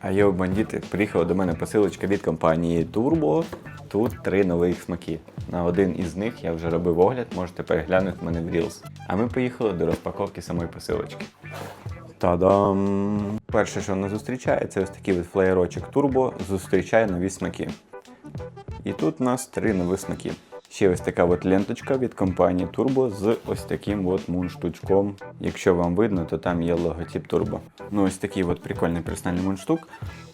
А йоу, бандити, приїхала до мене посилочка від компанії Turbo. Тут три нових смаки. На один із них я вже робив огляд, можете переглянути мене в Reels. А ми поїхали до розпаковки самої посилочки. Та-дам! Перше, що нас зустрічає, це ось такий от флеєрочок Turbo зустрічає нові смаки. І тут у нас три нові смаки. Ще ось така от ленточка від компанії Turbo з ось таким от мундштучком. Якщо вам видно, то там є логотип Turbo. Ну ось такий от прикольний персональний мундштук.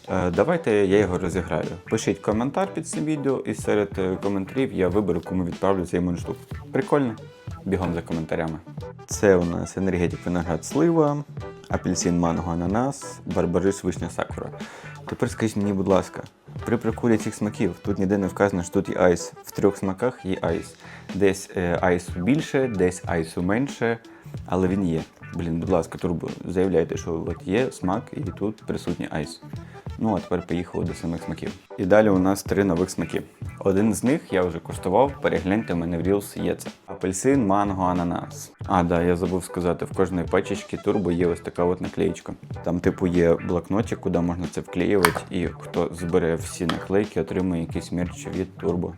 Е, Давайте я його розіграю. Пишіть коментар під цим відео, і серед е, коментарів я виберу, кому відправлю цей мундштук. Прикольно? Бігом за коментарями. Це у нас енергетик виноград слива, апельсин, манго, ананас, барбарис, вишня, сакура. Тепер скажіть мені, будь ласка, при прикурі цих смаків тут ніде не вказано, що тут є айс. В трьох смаках є айс. Десь е, айсу більше, десь айсу менше, але він є. Блін, будь ласка, турбо, заявляйте, що от є смак і тут присутній айс. Ну а тепер поїхали до самих смаків. І далі у нас три нових смаки. Один з них я вже куштував, перегляньте в мене в Reels є це. Апельсин, манго, ананас. А, да, я забув сказати, в кожної пачечки турбо є ось така от наклеєчка. Там, типу, є блокнотик, куди можна це вклеювати, і хто збере всі наклейки, отримує якийсь мерч від турбо.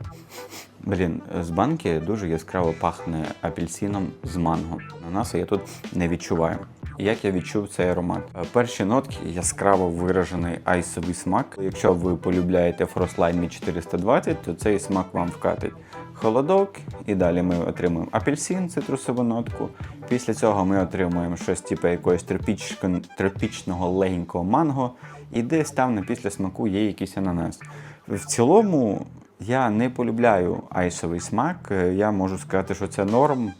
Блін, з банки дуже яскраво пахне апельсином з манго. Ананаса я тут не відчуваю. Як я відчув цей аромат? Е, Перші нотки яскраво виражений айсовий смак. Якщо ви полюбляєте Frostline Mi 420, то цей смак вам вкатить. Холодок, і далі ми отримуємо апельсин, цитрусову нотку. Після цього ми отримуємо щось типу якогось тропічко- тропічного легенького манго, і десь там на після смаку є якийсь ананас. В цілому я не полюбляю айсовий смак. Е, Я можу сказати, що це норм,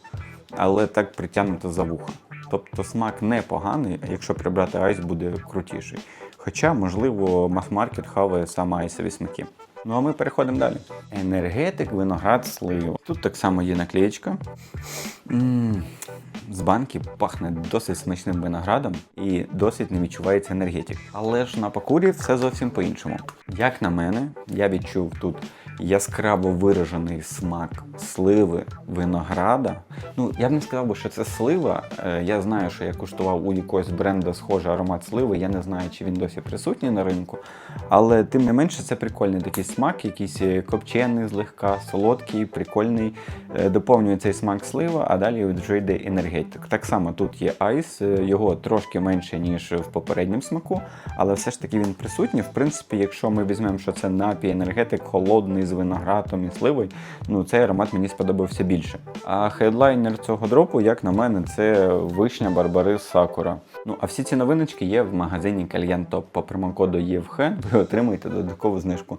але так притягнуто за вуха. Тобто смак непоганий, а якщо прибрати айс, буде крутіший. Хоча, можливо, мас-маркет хаває саме айсові смаки. Ну а ми переходимо далі. Енергетик, виноград, слива. Тут так само є наклеєчка. З банки пахне досить смачним виноградом і досить не відчувається енергетик. Але ж на покурі все зовсім по-іншому. Як на мене, я відчув тут яскраво виражений смак сливи, винограда. Ну, я б не сказав, би, що це слива. Е, Я знаю, що я куштував у якогось бренда схожий аромат сливи. Я не знаю, чи він досі присутній на ринку. Але тим не менше, це прикольний такий смак, якийсь е, копчений, злегка, солодкий, прикольний. Е, Доповнює цей смак слива, а далі вже йде енергетик. Так само тут є айс, його трошки менше, ніж в попередньому смаку, але все ж таки він присутній. В принципі, якщо ми візьмемо, що це напій енергетик холодний з виноградом і сливою, ну цей аромат мені сподобався більше. А хедлайнер цього дропу, як на мене, це вишня Барбарис Сакура. Ну а всі ці новиночки є в магазині Кальян Топ. По промокоду ЄВХ ви отримаєте додаткову знижку.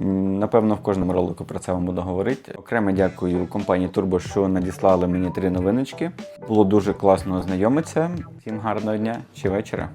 Напевно, в кожному ролику про це вам буду говорити. Окремо дякую компанії Turbo, що надіслали мені три новиночки. Було дуже класно ознайомитися. Всім гарного дня чи вечора.